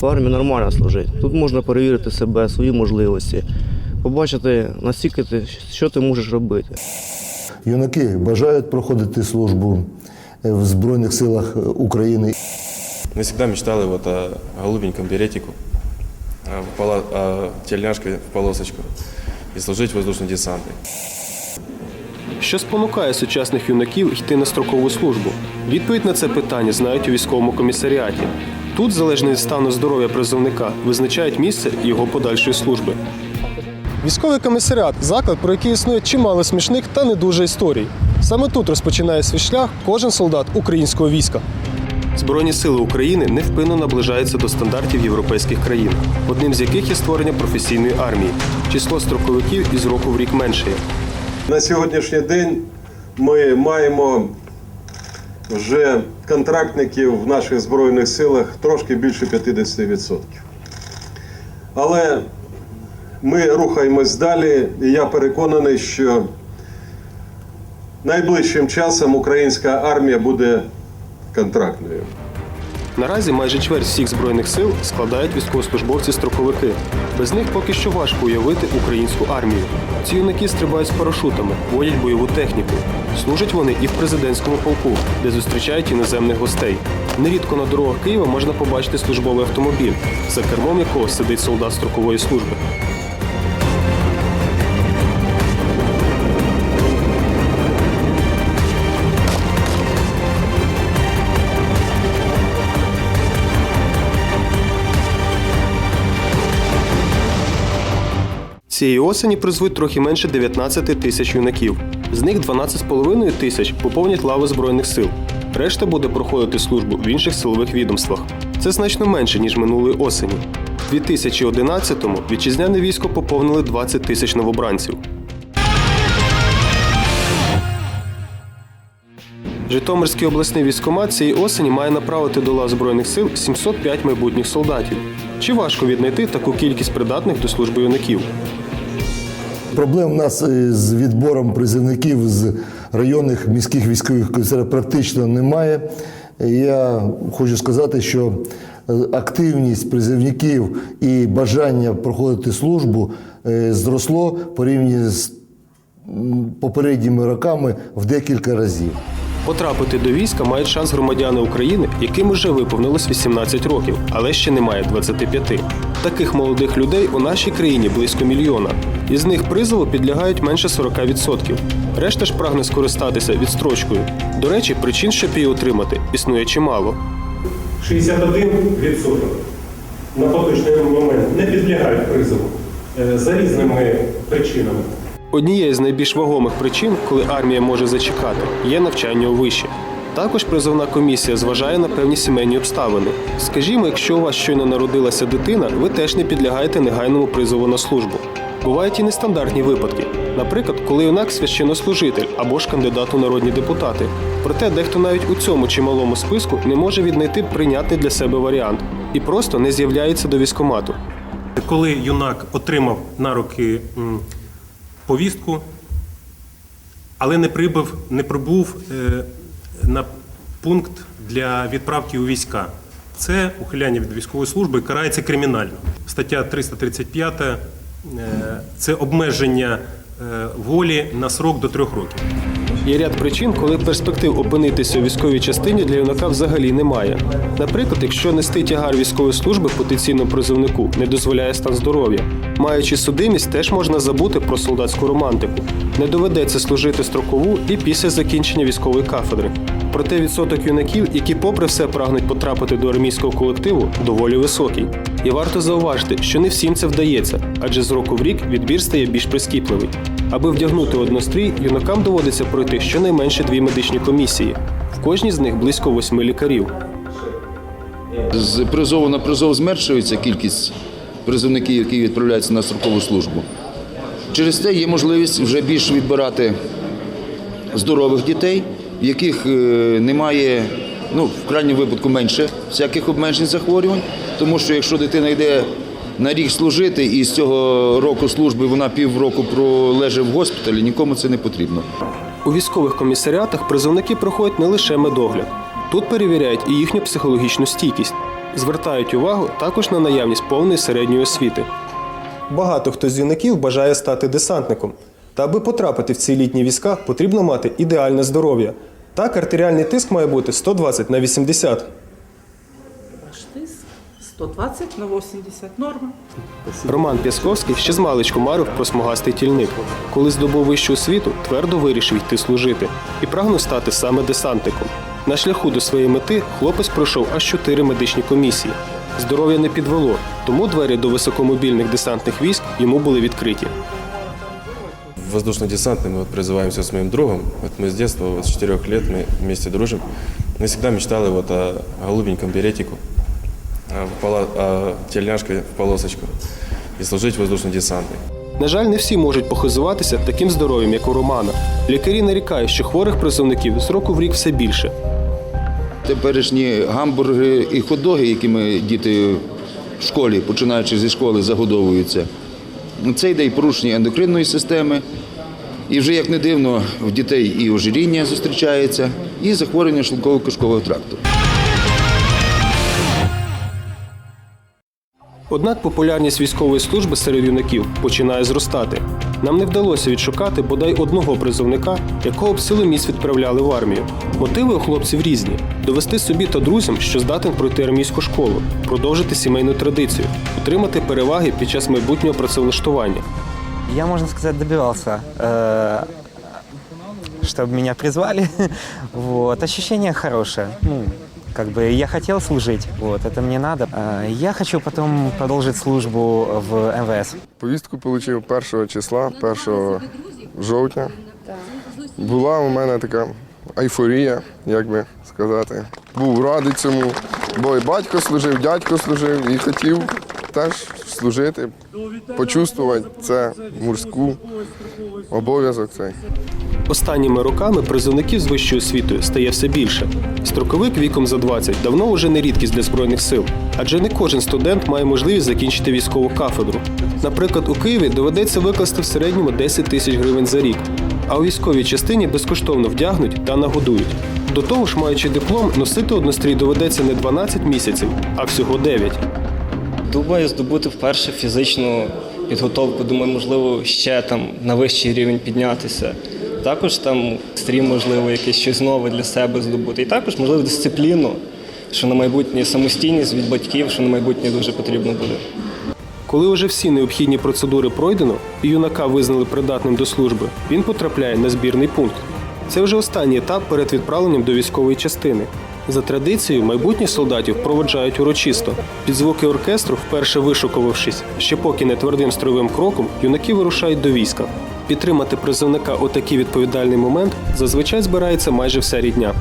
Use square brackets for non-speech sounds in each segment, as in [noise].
в армії нормально служити. Тут можна перевірити себе, свої можливості, побачити, наскільки ти, що ти можеш робити. Юнаки бажають проходити службу е, в Збройних силах України. Мы всегда мечтали вот о голубеньком беретику, о тельняшке в полосочку и служить в воздушном. Що спонукає сучасних юнаків йти на строкову службу? Відповідь на це питання знають у військовому комісаріаті. Тут, залежно від стану здоров'я призовника, визначають місце його подальшої служби. Військовий комісаріат заклад, про який існує чимало смішних та не дуже історій. Саме тут розпочинає свій шлях кожен солдат українського війська. Збройні сили України невпинно наближаються до стандартів європейських країн, одним з яких є створення професійної армії. Число строковиків із року в рік меншає. На сьогоднішній день ми маємо вже контрактників в наших збройних силах трошки більше 50%. Але ми рухаємось далі, і я переконаний, що найближчим часом українська армія буде контрактною. Наразі майже чверть всіх збройних сил складають військовослужбовці-строковики. Без них поки що важко уявити українську армію. Ці юнаки стрибають з парашутами, водять бойову техніку. Служать вони і в президентському полку, де зустрічають іноземних гостей. Нерідко на дорогах Києва можна побачити службовий автомобіль, за кермом якого сидить солдат строкової служби. Цієї осені призвуть трохи менше 19 тисяч юнаків. З них 12,5 тисяч поповнять лави Збройних сил. Решта буде проходити службу в інших силових відомствах. Це значно менше, ніж минулої осені. У 2011-му вітчизняне військо поповнили 20 тисяч новобранців. Житомирський обласний військомат цієї осені має направити до лав Збройних сил 705 майбутніх солдатів. Чи важко віднайти таку кількість придатних до служби юнаків? Проблем у нас е, з відбором призовників з районних міських військових комісарів практично немає. Я хочу сказати, що е, активність призовників і бажання проходити службу е, зросло порівняно з попередніми роками в декілька разів. Потрапити до війська мають шанс громадяни України, яким уже виповнилось 18 років, але ще немає 25. Таких молодих людей у нашій країні близько мільйона. Із них призову підлягають менше 40%. Решта ж прагне скористатися відстрочкою. До речі, причин, щоб її отримати, існує чимало. 61% на поточний момент не підлягають призову е, за різними причинами. Однією з найбільш вагомих причин, коли армія може зачекати, є навчання у виші. Також призовна комісія зважає на певні сімейні обставини. Скажімо, якщо у вас щойно народилася дитина, ви теж не підлягаєте негайному призову на службу. Бувають і нестандартні випадки, наприклад, коли юнак священнослужитель або ж кандидат у народні депутати. Проте дехто навіть у цьому чималому списку не може віднайти прийнятний для себе варіант і просто не з'являється до військомату. Коли юнак отримав на руки повістку, але не прибув, не прибув е, на пункт для відправки у війська. Це ухиляння від військової служби карається кримінально. Стаття 335 е, це обмеження е, волі на срок до трьох років. Є ряд причин, коли перспектив опинитися у військовій частині для юнака взагалі немає. Наприклад, якщо нести тягар військової служби потенційно призовнику не дозволяє стан здоров'я. Маючи судимість, теж можна забути про солдатську романтику. Не доведеться служити строкову і після закінчення військової кафедри. Проте відсоток юнаків, які попри все прагнуть потрапити до армійського колективу, доволі високий. І варто зауважити, що не всім це вдається, адже з року в рік відбір стає більш прискіпливий. Аби вдягнути однострій, юнакам доводиться пройти щонайменше дві медичні комісії. В кожній з них близько восьми лікарів. З призову на призов зменшується кількість призовників, які відправляються на строкову службу. Через це є можливість вже більше відбирати здорових дітей, в яких е, немає, ну, в крайньому випадку менше всяких обмежень захворювань, тому що якщо дитина йде на рік служити і з цього року служби вона півроку пролежить в госпіталі, нікому це не потрібно. У військових комісаріатах призовники проходять не лише медогляд. Тут перевіряють і їхню психологічну стійкість. Звертають увагу також на наявність повної середньої освіти. Багато хто з юнаків бажає стати десантником. Та аби потрапити в ці літні війська, потрібно мати ідеальне здоров'я. Так, артеріальний тиск має бути 120 на 80. Штис 120 на 80 норма. Роман П'ясковський ще з маличку марив про смугастий тільник. Коли здобув вищу освіту, твердо вирішив йти служити і прагнув стати саме десантником. На шляху до своєї мети хлопець пройшов аж чотири медичні комісії. Здоров'я не підвело, тому двері до високомобільних десантних військ йому були відкриті Воздушно-десантный мы вот призываемся с моим другом. Вот мы с детства, вот с 4 лет мы вместе дружим. Я всегда мечтал вот о голубеньком беретику, о, пола- о тельняшке в полосочку и служить в воздушно-десантной. На жаль, не всі можуть похизуватися таким здоров'ям, як у Романа. Лікарі нарікають, що хворих призовників з року в рік все більше. Теперішні гамбургери і хот-доги, якими діти в школі, починаючи зі школи, загодовуються, це йде і порушення ендокринної системи. І вже як не дивно, в дітей і ожиріння зустрічається, і захворювання шлунково-кишкового тракту. Однак популярність військової служби серед юнаків починає зростати. Нам не вдалося відшукати бодай одного призовника, якого б силоміць відправляли в армію. Мотиви у хлопців різні: довести собі та друзям, що здатен пройти армійську школу, продовжити сімейну традицію, отримати переваги під час майбутнього працевлаштування. Я, можно сказать, добивался, э, чтобы меня призвали. [laughs] Вот. Ощущение хорошее. Ну, как бы я хотел служить, вот, это мне надо. Э, Я хочу потом продолжить службу в МВС. Повістку отримав 1 числа, 1 жовтня. Була у мене така айфорія, як би сказати. Був радий цьому, бо і батько служив, дядько служив і хотів теж служити, почувствувати це морську обов'язок цей. Останніми роками призовників з вищою освітою стає все більше. Строковик віком за 20 давно уже не рідкість для збройних сил, адже не кожен студент має можливість закінчити військову кафедру. Наприклад, у Києві доведеться викласти в середньому 10 тисяч гривень за рік, а у військовій частині безкоштовно вдягнуть та нагодують. До того ж, маючи диплом, носити однострій доведеться не 12 місяців, а всього 9. Думаю, здобути вперше фізичну підготовку. Думаю, можливо, ще там на вищий рівень піднятися. Також там стрім, можливо, якесь щось нове для себе здобути. І також, можливо, дисципліну, що на майбутнє самостійність від батьків, що на майбутнє дуже потрібно буде. Коли вже всі необхідні процедури пройдено і юнака визнали придатним до служби, він потрапляє на збірний пункт. Це вже останній етап перед відправленням до військової частини. За традицією, майбутніх солдатів проводжають урочисто. Під звуки оркестру, вперше вишукувавшись, ще поки не твердим строєвим кроком, юнаки вирушають до війська. Підтримати призовника у такий відповідальний момент зазвичай збирається майже вся рідня.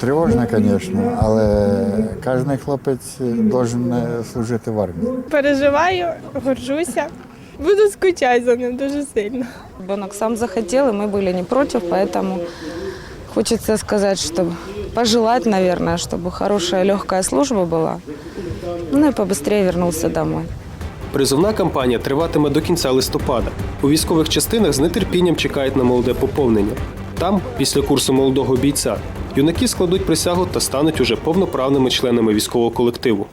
Тривожно, звісно, але кожен хлопець має служити в армії. Переживаю, горжуся. Буду скучати за ним дуже сильно. Ребенок сам захотел, и мы были не против, поэтому хочется сказать, что пожелать, наверное, чтобы хорошая легкая служба была. Ну и побыстрее вернулся домой. Призовна кампанія триватиме до кінця листопада. У військових частинах з нетерпінням чекають на молоде поповнення. Там, після курсу молодого бійця, юнаки складуть присягу та стануть уже повноправними членами військового колективу.